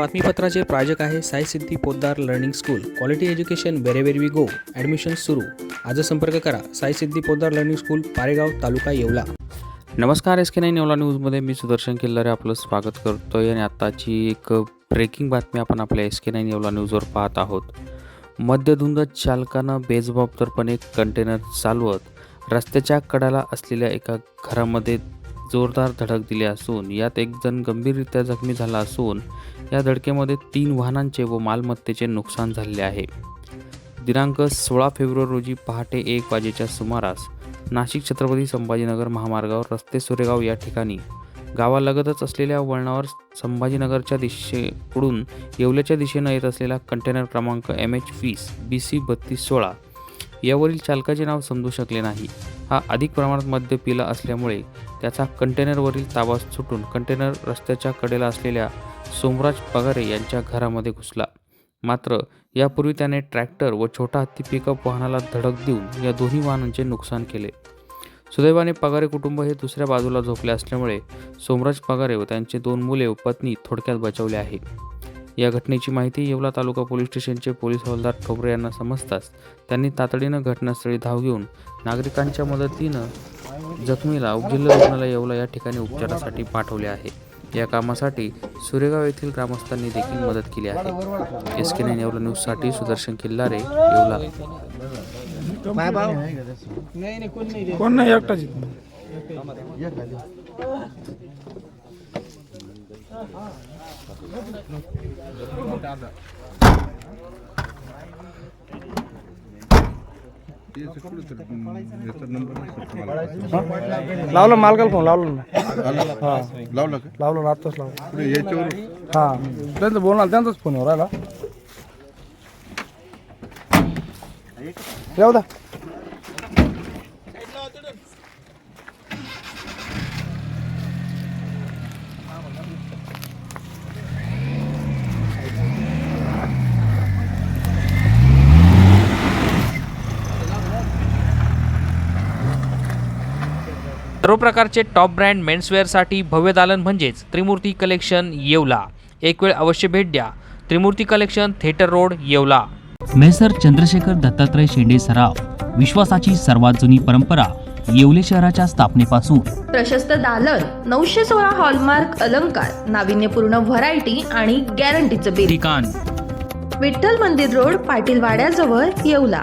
बातमीपत्राचे प्रायोजक आहे Sai Siddhi Poddar learning school. Quality education wherever we go admission सुरू. आज संपर्क करा. Sai Siddhi Poddar learning school Paregaon taluka Yeola. नमस्कार एस के नाईन येवला न्यूजमध्ये मी सुदर्शन किल्लारे आपलं स्वागत करतोय आणि आत्ताची एक ब्रेकिंग बातमी आपण आपल्या एस के नाईन येवला न्यूजवर पाहत आहोत. मध्यधुंद चालकानं बेजबाबदारपणे कंटेनर चालवत रस्त्याच्या कडाला असलेल्या एका घरामध्ये जोरदार धडक दिली असून यात एक जण गंभीररित्या जखमी झाला असून या धडकेमध्ये तीन वाहनांचे व मालमत्तेचे नुकसान झाले आहे. दिनांक सोळा फेब्रुवारी रोजी पहाटे एक वाजेच्या सुमारास नाशिक छत्रपती संभाजीनगर महामार्गावर रस्ते सुरेगाव या ठिकाणी गावालगतच असलेल्या वळणावर संभाजीनगरच्या दिशेकडून येवल्याच्या दिशेनं येत असलेला कंटेनर क्रमांक एम एच वीस बी सी बत्तीस सोळा यावरील चालकाचे नाव समजू शकले नाही. हा अधिक प्रमाणात मद्य पिला असल्यामुळे त्याचा कंटेनरवरील ताबा सुटून कंटेनर रस्त्याच्या कडेला असलेल्या सोमराज पगारे यांच्या घरामध्ये घुसला. मात्र यापूर्वी त्याने ट्रॅक्टर व छोटा हत्ती पिकअप वाहनाला धडक देऊन या दोन्ही वाहनांचे नुकसान केले. सुदैवाने पगारे कुटुंब हे दुसऱ्या बाजूला झोपले असल्यामुळे सोमराज पगारे व त्यांचे दोन मुले व पत्नी थोडक्यात बचावले आहे. या घटनेची माहिती येवला तालुका पोलीस स्टेशनचे पोलीस हवालदार ठोबरे यांना समजताच त्यांनी तातडीनं घटनास्थळी धाव घेऊन नागरिकांच्या मदतीनं जखमीला उपजिल्हा रुग्णालय येवला या ठिकाणी उपचारासाठी पाठवले आहे. या कामासाठी सुरेगाव येथील ग्रामस्थांनी देखील मदत केली आहे. एस के नाईन येवला न्यूजसाठी सुदर्शन किल्लारे येवला. कोण नाही एकटाच लावलं मालकाला फोन लावलं ना. हा लावलं का? लावलं ना आत्ताच लावलं. पुढे याच्यावर. हा. त्यांचं बोलणार त्यांचाच फोनवर राहिला. येऊ द्या. सर्व प्रकारचे टॉप ब्रँड मेन्सवेअरसाठी भव्य दालन म्हणजेच त्रिमूर्ती कलेक्शन येवला. एक वेळ अवश्य भेट द्या. Trimurti collection theatre road Yeola. Messrs Chandrashekhar Dattatray Shende सराव. विश्वासाची सर्वात जुनी परंपरा येवले शहराच्या स्थापनेपासून. प्रशस्त दालन नऊशे सोळा हॉलमार्क अलंकार नाविन्यपूर्ण व्हरायटी आणि गॅरंटीचं बिल ठिकाण. विठ्ठल मंदिर रोड पाटील वाड्याजवळ येवला.